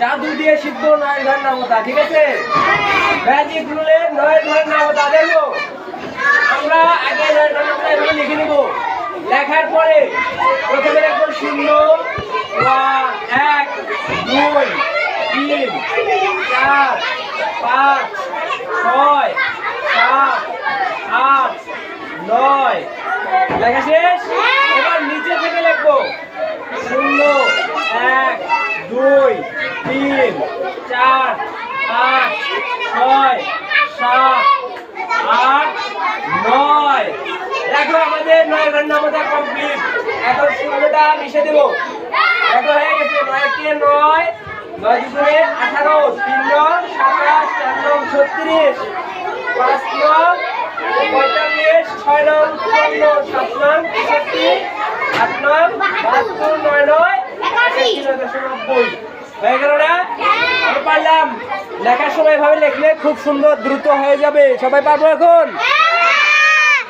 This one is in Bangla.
জাদু দিয়ে শিখব নয় ঘর নামতা ঠিক আছে? ম্যাজিক রুলে নয় ঘর নামতা দেখো। আমরা আগে নয় ঘর নামতা লিখে নিব। লেখার পরে প্রথমে লিখব শূন্য এক, দুই, তিন, চার, পাঁচ, ছয়, সাত, আট, নয়। লেখা শেষ? দুই, তিন, চার, পাঁচ, ছয়, সাত, আট, নয়। দেখো আমাদের নয় ঘণ্টা মতো কমপ্লিট এখন শূন্যটা মিশে দেবো। দেখো হয়ে গেছে। নয় কে নয় নয় দুপুরে আঠারো, তিন নং সাতাশ, চার নং ছত্রিশ, পাঁচ নং পঁয়তাল্লিশ, ছয় নং চুয়ান্ন, সাত নং তেষট্টি, আট নং বাহাত্তর, নয় নয় হয়ে। গেল না আমি পারলাম। লেখার সময় এভাবে লেখলে খুব সুন্দর দ্রুত হয়ে যাবে। সবাই পারব এখন?